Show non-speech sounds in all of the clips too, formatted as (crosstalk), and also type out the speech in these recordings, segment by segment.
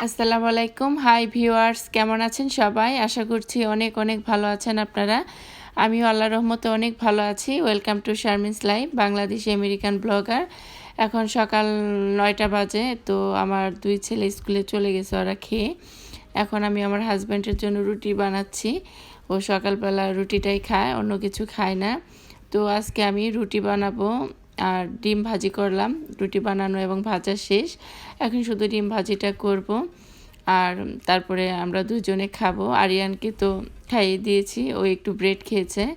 আসসালামু আলাইকুম। Hi viewers কেমন আছেন সবাই? আশা করছি অনেক অনেক ভালো আছেন আপনারা। আমিও আল্লাহ রহমতে অনেক ভালো আছি। Welcome to Sharmin's live Bangladeshi American blogger এখন সকাল নয়টা বাজে, তো আমার দুই ছেলে স্কুলে চলে গেছে ওরা খেয়ে। এখন আমি আমার হাজব্যান্ডের জন্য রুটি বানাচ্ছি। ও সকালবেলা রুটিটাই খায়, অন্য কিছু খায় না। তো আজকে আমি রুটি বানাবো আর ডিম ভাজি করলাম। রুটি বানানো এবং ভাজা শেষ। এখন শুধু ডিম ভাজিটা করব। আর তারপরে আমরা দুজনে খাব। আরিয়ানকে তো খাইয়ে দিয়েছি, ও একটু ব্রেড খেয়েছে।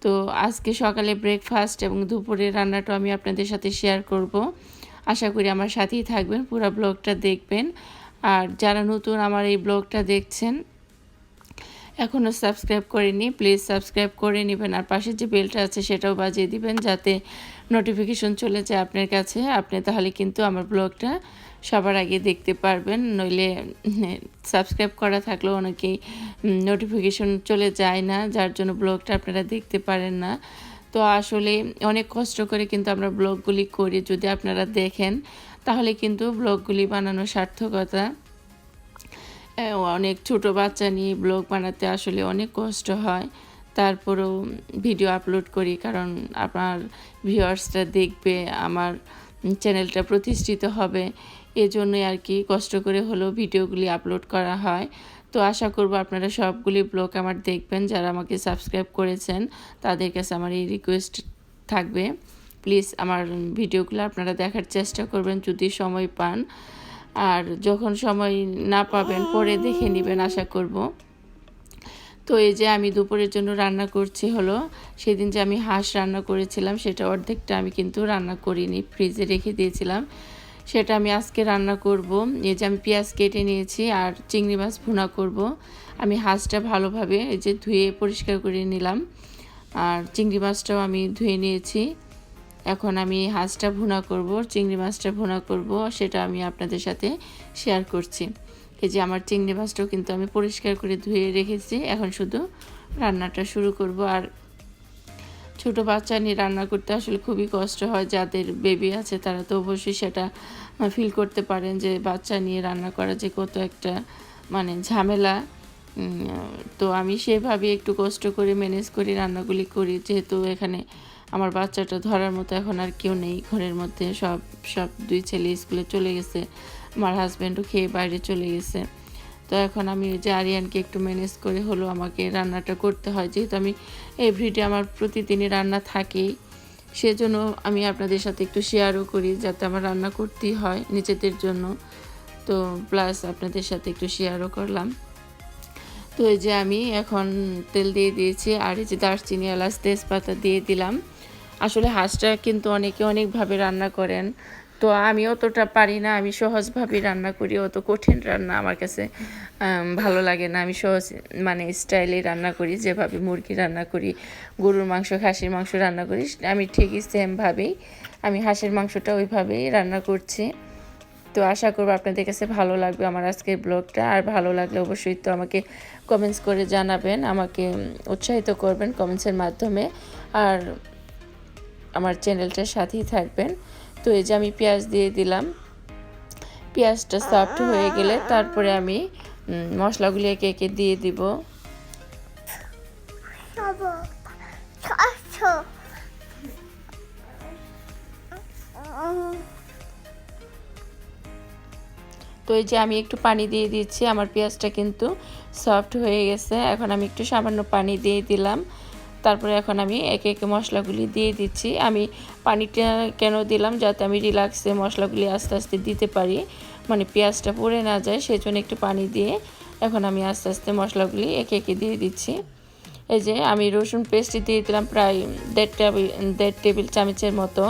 তো আজকে সকালে ব্রেকফাস্ট এবং দুপুরে রান্নাটা আমি আপনাদের সাথে শেয়ার করব। আশা করি আমার সাথেই থাকবেন, পুরো ব্লগটা দেখবেন। আর যারা নতুন আমার এই ব্লগটা দেখছেন এখনও সাবস্ক্রাইব করেনি প্লিজ সাবস্ক্রাইব করে নেবেন। আর পাশে যে বেলটা আছে সেটাও বাজিয়ে দিবেন যাতে নোটিফিকেশন চলে যায় আপনার কাছে। আপনি তাহলে কিন্তু আমার ব্লগটা সবার আগে দেখতে পারবেন। নইলে সাবস্ক্রাইব করা থাকলেও অনেকেই নোটিফিকেশন চলে যায় না, যার জন্য ব্লগটা আপনারা দেখতে পারেন না। তো আসলে অনেক কষ্ট করে কিন্তু আমরা ব্লগগুলি করি। যদি আপনারা দেখেন, তাহলে কিন্তু ব্লগগুলি বানানো সার্থকতা অনেক ছোট বাচ্চা নিয়ে ব্লগ বানাতে আসলে অনেক কষ্ট হয়। তারপরেও ভিডিও আপলোড করি কারণ আপনার ভিউয়ার্সরা দেখবে, আমার চ্যানেলটা প্রতিষ্ঠিত হবে। এজন্যই আর কি কষ্ট করে হলেও ভিডিওগুলি আপলোড করা হয়। তো আশা করব আপনারা সবগুলি ব্লগ আমার দেখবেন, যারা আমাকে সাবস্ক্রাইব করেছেন, তাদের কাছে আমার এই রিকোয়েস্ট থাকবে। প্লিজ আমার ভিডিওগুলো আপনারা দেখার চেষ্টা করবেন যদি সময় পান। আর যখন সময় না পাবেন, পরে দেখে নেবেন, আশা করব। তো এই যে আমি দুপুরের জন্য রান্না করছি হলো, সেদিন যে আমি হাঁস রান্না করেছিলাম, সেটা অর্ধেকটা আমি কিন্তু রান্না করিনি, ফ্রিজে রেখে দিয়েছিলাম। সেটা আমি আজকে রান্না করব। এই যে আমি পেঁয়াজ কেটে নিয়েছি আর চিংড়ি মাছ ভুনা করব। আমি হাঁসটা ভালোভাবে এই যে ধুয়ে পরিষ্কার করে নিলাম। আর চিংড়ি মাছটাও আমি ধুয়ে নিয়েছি। এখন আমি হাঁসটা ভুনা করব, চিংড়ি মাছটা ভুনা করব, সেটা আমি আপনাদের সাথে শেয়ার করছি। এই যে আমার চিংড়ি মাছটাও কিন্তু আমি পরিষ্কার করে ধুয়ে রেখেছি, এখন শুধু রান্নাটা শুরু করব। আর ছোট বাচ্চা নিয়ে রান্না করতে আসলে খুবই কষ্ট হয়, যাদের বেবি আছে তারা তো অবশ্যই সেটা ফিল করতে পারেন যে বাচ্চা নিয়ে রান্না করা যে কত একটা মানে ঝামেলা। তো আমি সেভাবে একটু কষ্ট করে ম্যানেজ করি রান্নাগুলি করি, যেহেতু এখানে আমার বাচ্চাটা ধরার মতো এখন আর কেউ নেই। ঘরের মধ্যে সব সব দুই ছেলে স্কুলে চলে গেছে। আমার হাজব্যান্ডও খেয়ে বাইরে চলে গেছে। তো এখন আমি ওই যে আরিয়ানকে একটু ম্যানেজ করে হলো আমাকে রান্নাটা করতে হয়। যেহেতু আমি এভরিডে আমার প্রতিদিনই রান্না থাকেই। সেজন্য আমি আপনাদের সাথে একটু শেয়ারও করি যাতে আমার রান্না করতেই হয় নিজেদের জন্য। তো প্লাস আপনাদের সাথে একটু শেয়ারও করলাম। তো এই যে আমি এখন তেল দিয়ে দিয়েছি, আর এই যে দারচিনি এলাচ তেজপাতা দিয়ে দিলাম। আসলে হাঁসটা কিন্তু অনেকে অনেকভাবে রান্না করেন। তো আমি অতটা পারি না, আমি সহজভাবেই রান্না করি, অত কঠিন রান্না আমার কাছে ভালো লাগে না। আমি সহজ মানে স্টাইলে রান্না করি, যেভাবে মুরগি রান্না করি, গরুর মাংস, খাসির মাংস রান্না করি, আমি ঠিকই সেমভাবেই আমি হাঁসের মাংসটা ওইভাবেই রান্না করছি। তো আশা করব আপনাদের কাছে ভালো লাগবে আমার আজকের ব্লগটা। আর ভালো লাগলে অবশ্যই তো আমাকে কমেন্টস করে জানাবেন, আমাকে উৎসাহিত করবেন কমেন্টসের মাধ্যমে। আর আমার চ্যানেলটার সাথেই থাকবেন। তো এই যে আমি পেঁয়াজ দিয়ে দিলাম। পেঁয়াজটা সফট হয়ে গেলে তারপরে আমি মশলাগুলি একে একে দিয়ে দিব। এই যে আমি একটু পানি দিয়ে দিচ্ছি, আমার পেঁয়াজটা কিন্তু সফট হয়ে গেছে। এখন আমি একটু সামান্য পানি দিয়ে দিলাম। তারপরে এখন আমি একে একে মশলাগুলি দিয়ে দিচ্ছি। আমি পানিটা কেন দিলাম? যাতে আমি রিল্যাক্সে মশলাগুলি আস্তে আস্তে দিতে পারি। মানে পেঁয়াজটা পড়ে না যায় সেই জন্য একটু পানি দিয়ে এখন আমি আস্তে আস্তে মশলাগুলি একে একে দিয়ে দিচ্ছি। এই যে আমি রসুন পেস্ট দিয়ে দিলাম প্রায় দেড় টেবিল দেড় টেবিল চামচের মতো।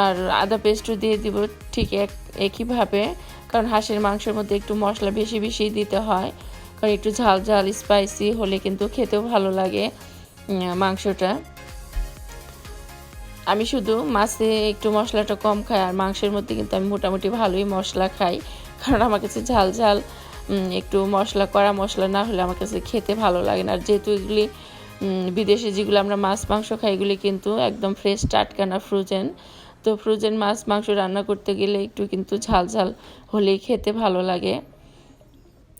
আর আদা পেস্টও দিয়ে দিব ঠিক এক, একইভাবে। কারণ হাঁসের মাংসের মধ্যে একটু মশলা বেশি বেশি দিতে হয়। কারণ একটু ঝাল ঝাল স্পাইসি হলে কিন্তু খেতেও ভালো লাগে মাংসটা। আমি শুধু মাছে একটু মশলাটা কম খাই আর মাংসের মধ্যে কিন্তু আমি মোটামুটি ভালোই মশলা খাই। কারণ আমার কাছে ঝাল ঝাল একটু মশলা করা মশলা না হলে আমার কাছে খেতে ভালো লাগে না। আর যেহেতু এগুলি বিদেশে যেগুলো আমরা মাছ, মাংস খাই, এগুলি কিন্তু একদম ফ্রেশ টাটকা না ফ্রোজেন তো ফ্রোজেন মাছ মাংস রান্না করতে গেলে একটু কিন্তু ঝাল ঝাল হলেই খেতে ভালো লাগে।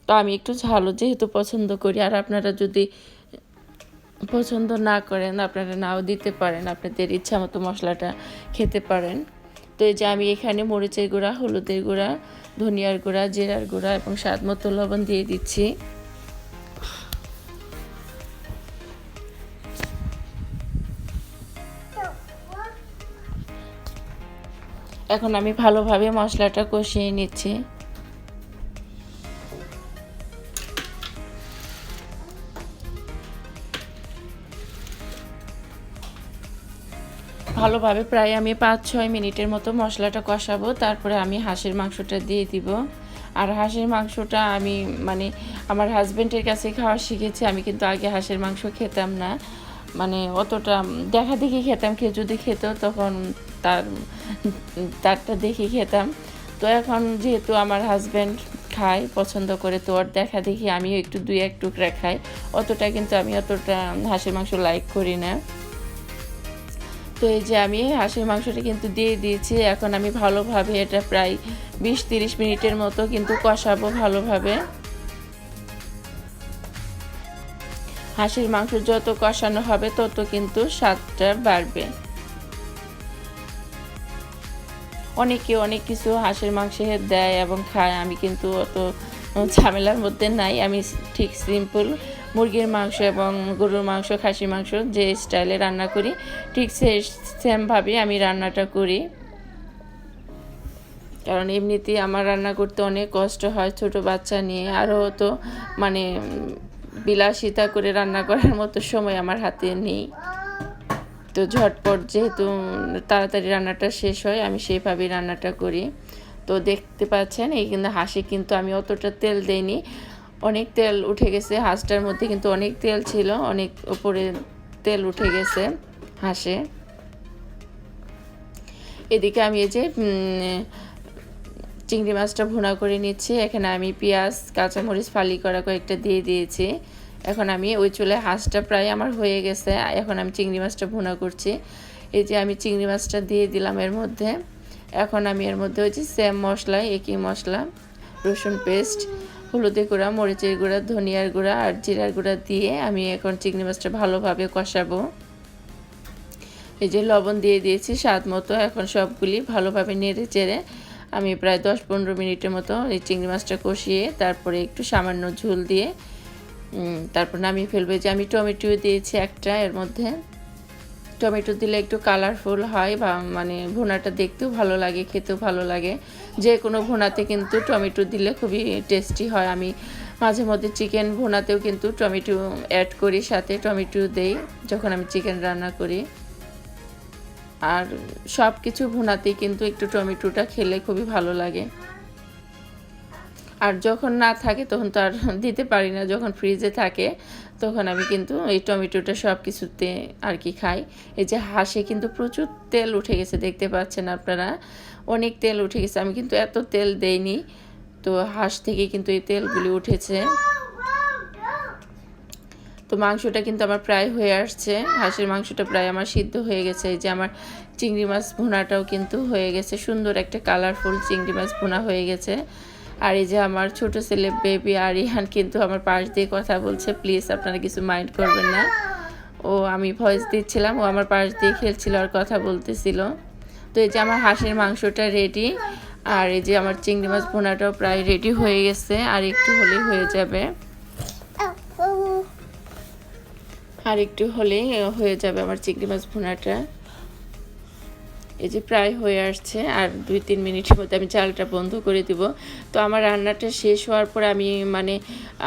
তো আমি একটু ঝালও যেহেতু পছন্দ করি, আর আপনারা যদি পছন্দ না করেন, আপনারা নাও দিতে পারেন, আপনাদের ইচ্ছা মতো মশলাটা খেতে পারেন। তো এই যে আমি এখানে মরিচের গুঁড়া, হলুদের গুঁড়া, ধনিয়ার গুঁড়া, জিরার গুঁড়া এবং স্বাদ মতো লবণ দিয়ে দিচ্ছি। এখন আমি ভালোভাবে মশলাটা কষিয়ে নিচ্ছি। ভালোভাবে প্রায় আমি পাঁচ ছয় মিনিটের মতো মশলাটা কষাবো, তারপরে আমি হাঁসের মাংসটা দিয়ে দিব। আর হাঁসের মাংসটা আমি মানে আমার হাজব্যান্ডের কাছে খাওয়া শিখেছি, আমি কিন্তু আগে হাঁসের মাংস খেতাম না। মানে অতটা দেখা দেখি খেতাম কেউ যদি খেত তখন তারটা দেখে খেতাম। তো এখন যেহেতু আমার হাজব্যান্ড খায়, পছন্দ করে, তো ওর দেখা দেখি আমিও একটু দুই এক টুকরা খাই। অতটা কিন্তু আমি অতটা হাঁসের মাংস লাইক করি না। তো এই যে আমি হাঁসের মাংসটা কিন্তু দিয়ে দিয়েছি। এখন আমি ভালোভাবে এটা প্রায় বিশ তিরিশ মিনিটের মতো কিন্তু কষাবো ভালোভাবে। হাঁসের মাংস যত কষানো হবে তত কিন্তু স্বাদটা বাড়বে। অনেকে অনেক কিছু হাঁসের মাংসে দেয় এবং খায়। আমি কিন্তু অত ঝামেলার মধ্যে নাই। আমি ঠিক সিম্পল মুরগির মাংস এবং গরুর মাংস, খাসির মাংস যে স্টাইলে রান্না করি, ঠিক সে সেমভাবে আমি রান্নাটা করি। কারণ এমনিতেই আমার রান্না করতে অনেক কষ্ট হয় ছোট বাচ্চা নিয়ে। আরও তো মানে বিলাসিতা করে রান্না করার মতো সময় আমার হাতে নেই। তো ঝটপট যেহেতু তাড়াতাড়ি রান্নাটা শেষ হয়, আমি সেইভাবেই রান্নাটা করি। তো দেখতে পাচ্ছেন, এই কিন্তু হাঁসে কিন্তু আমি অতটা তেল দেইনি। অনেক তেল উঠে গেছে হাঁসটার মধ্যে, কিন্তু অনেক তেল ছিল, অনেক উপরে তেল উঠে গেছে হাঁসে। এদিকে আমি এই যে চিংড়ি মাছটা ভুনা করে নিচ্ছি। এখানে আমি পেঁয়াজ, কাঁচামরিচ ফালি করা কয়েকটা দিয়ে দিয়েছি। এখন আমি ওই চুলে হাঁসটা প্রায় আমার হয়ে গেছে। এখন আমি চিংড়ি মাছটা ভুনা করছি। এই যে আমি চিংড়ি মাছটা দিয়ে দিলাম এর মধ্যে। এখন আমি এর মধ্যে যে সেম মশলা, একই মশলা, রসুন পেস্ট, হলুদের গুঁড়া, মরিচের গুঁড়া, ধনিয়ার গুঁড়া আর জিরার গুঁড়া দিয়ে আমি এখন চিংড়ি মাছটা ভালোভাবে কষাবো। এই যে লবণ দিয়ে দিয়েছি স্বাদ মতো। এখন সবগুলি ভালোভাবে নেড়ে চেড়ে আমি প্রায় দশ পনেরো মিনিটের মতো এই চিংড়ি মাছটা কষিয়ে তারপরে একটু সামান্য ঝোল দিয়ে তারপর নামিয়ে ফেলবে যে আমি টমেটো দিয়েছি একটা, এর মধ্যে টমেটো দিলে একটু কালারফুল হয় বা মানে ভুনাটা দেখতেও ভালো লাগে, খেতেও ভালো লাগে। যে কোনো ভুনাতে কিন্তু টমেটো দিলে খুবই টেস্টি হয়। আমি মাঝে মধ্যে চিকেন ভুনাতেও কিন্তু টমেটো অ্যাড করি, সাথে টমেটো দেই যখন আমি চিকেন রান্না করি। আর সব কিছু ভুনাতেই কিন্তু একটু টমেটোটা খেলে খুবই ভালো লাগে। আর যখন না থাকে তখন তো আর (laughs) দিতে পারি না। যখন ফ্রিজে থাকে, তখন আমি কিন্তু এই টমেটোটা সব কিছুতে আর কি খাই। এই যে হাঁসে কিন্তু প্রচুর তেল উঠে গেছে, দেখতে পাচ্ছেন আপনারা? অনেক তেল উঠে গেছে। আমি কিন্তু এত তেল দেইনি। তো হাঁস থেকে কিন্তু এই তেলগুলি উঠেছে। তো মাংসটা কিন্তু আমার প্রায় হয়ে আসছে। হাঁসের মাংসটা প্রায় আমার সিদ্ধ হয়ে গেছে। যে আমার চিংড়ি মাছ ভুনাটাও কিন্তু হয়ে গেছে। সুন্দর একটা কালারফুল চিংড়ি মাছ ভুনা হয়ে গেছে। আর এই যে আমার ছোট ছেলে বেবি আরিহান কিন্তু আমার পাশ দিয়ে কথা বলছে। প্লিজ আপনারা কিছু মাইন্ড করবেন না। ও, আমি ভয়েস দিচ্ছিলাম, ও আমার পাশ দিয়ে খেলছিল আর কথা বলতেছিল। তো এই যে আমার হাঁসের মাংসটা রেডি আর এই যে আমার চিংড়ি মাছ ভোনাটাও প্রায় রেডি হয়ে গেছে, আর একটু হলেই হয়ে যাবে। আর একটু হলেই হয়ে যাবে আমার চিংড়ি মাছ ভুনাটা। এই যে প্রায় হয়ে আসছে আর দুই, তিন মিনিটের মধ্যে আমি চালটা বন্ধ করে দিব। তো আমার রান্নাটা শেষ হওয়ার পর আমি মানে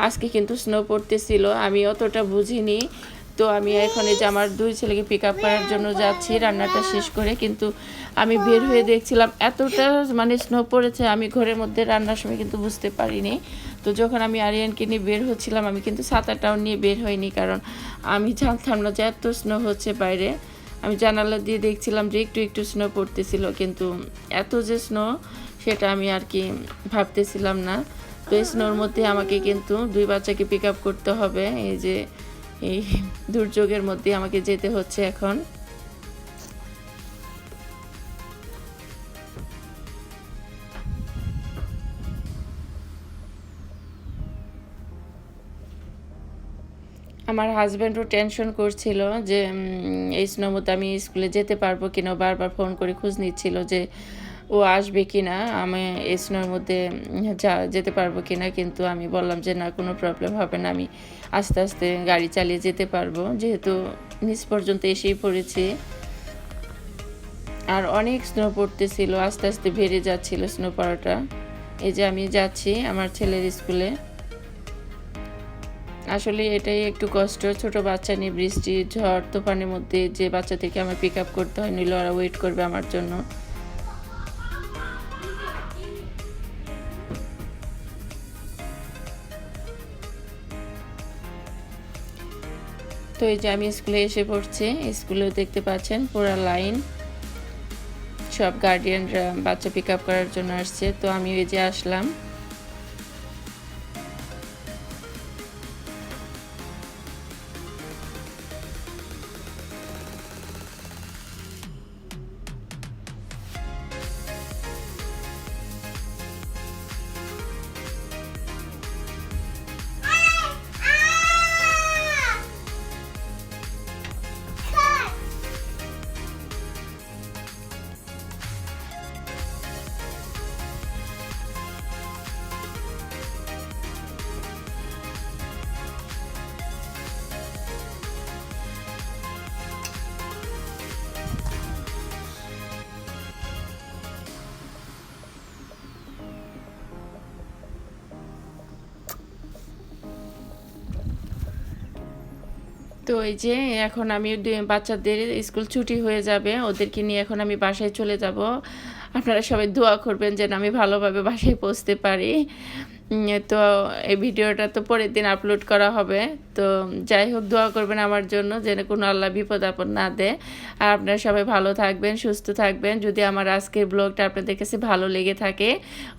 আজকে কিন্তু স্নো পড়তেছিল, আমি অতটা বুঝিনি। তো আমি এখন এই যে আমার দুই ছেলেকে পিক আপ করার জন্য যাচ্ছি, রান্নাটা শেষ করে। কিন্তু আমি বের হয়ে দেখছিলাম এতটা মানে স্নো পড়েছে, আমি ঘরের মধ্যে রান্নার সময় কিন্তু বুঝতে পারিনি। তো যখন আমি আরিয়ানকে নিয়ে বের হচ্ছিলাম, আমি কিন্তু ছাতাটাও নিয়ে বের হইনি, কারণ আমি জানতাম না যে এত স্নো হচ্ছে বাইরে। আমি জানালা দিয়ে দেখছিলাম যে একটু একটু স্নো পড়তেছিল, কিন্তু এত যে স্নো সেটা আমি আর কি ভাবতেছিলাম না। তো এই স্নোর মধ্যে আমাকে কিন্তু দুই বাচ্চাকে পিক আপ করতে হবে। এই যে এই দুর্যোগের মধ্যে আমাকে যেতে হচ্ছে এখন। আমার হাজব্যান্ডও টেনশন করছিল যে এই স্নোর মধ্যে আমি স্কুলে যেতে পারব কিনা বারবার ফোন করে খোঁজ নিচ্ছিল যে ও আসবে কি না আমি এই স্নোর মধ্যে যা, যেতে পারব কিনা, কিন্তু আমি বললাম যে না, কোনো প্রবলেম হবে না, আমি আস্তে আস্তে গাড়ি চালিয়ে যেতে পারব। যেহেতু নিচ পর্যন্ত এসেই পড়েছি। আর অনেক স্নো পড়তেছিল, আস্তে আস্তে বেড়ে যাচ্ছিল স্নো পড়াটা। এই যে আমি যাচ্ছি আমার ছেলের স্কুলে। আসলে এটাই একটু কষ্ট, ছোট বাচ্চা নিয়ে বৃষ্টি, ঝড়, তুফানের মধ্যে যে বাচ্চা থেকে আমার পিক আপ করতে হয় নিলে ওরা ওয়েট করবে আমার জন্য। তো এই যে আমি স্কুলে এসে পড়ছি স্কুলেও দেখতে পাচ্ছেন পুরা লাইন সব গার্ডিয়ানরা বাচ্চা পিক আপ করার জন্য আসছে। তো আমি ওই যে আসলাম। তো এই যে এখন আমি বাচ্চাদের স্কুল ছুটি হয়ে যাবে, ওদেরকে নিয়ে এখন আমি বাসায় চলে যাব। আপনারা সবাই দোয়া করবেন যেন আমি ভালোভাবে বাসায় পৌঁছতে পারি। তো এই ভিডিওটা তো পরের দিন আপলোড করা হবে। তো যাই হোক, দোয়া করবেন আমার জন্য যেন কোনো আল্লাহ বিপদ আপদ না দেয় আর আপনারা সবাই ভালো থাকবেন, সুস্থ থাকবেন। যদি আমার আজকের ব্লগটা আপনাদের কাছে ভালো লেগে থাকে,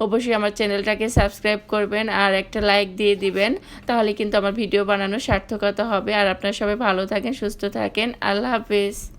অবশ্যই আমার চ্যানেলটাকে সাবস্ক্রাইব করবেন আর একটা লাইক দিয়ে দিবেন। তাহলে কিন্তু আমার ভিডিও বানানোর সার্থকতা হবে। আর আপনারা সবাই ভালো থাকেন, সুস্থ থাকেন। আল্লাহ হাফিজ।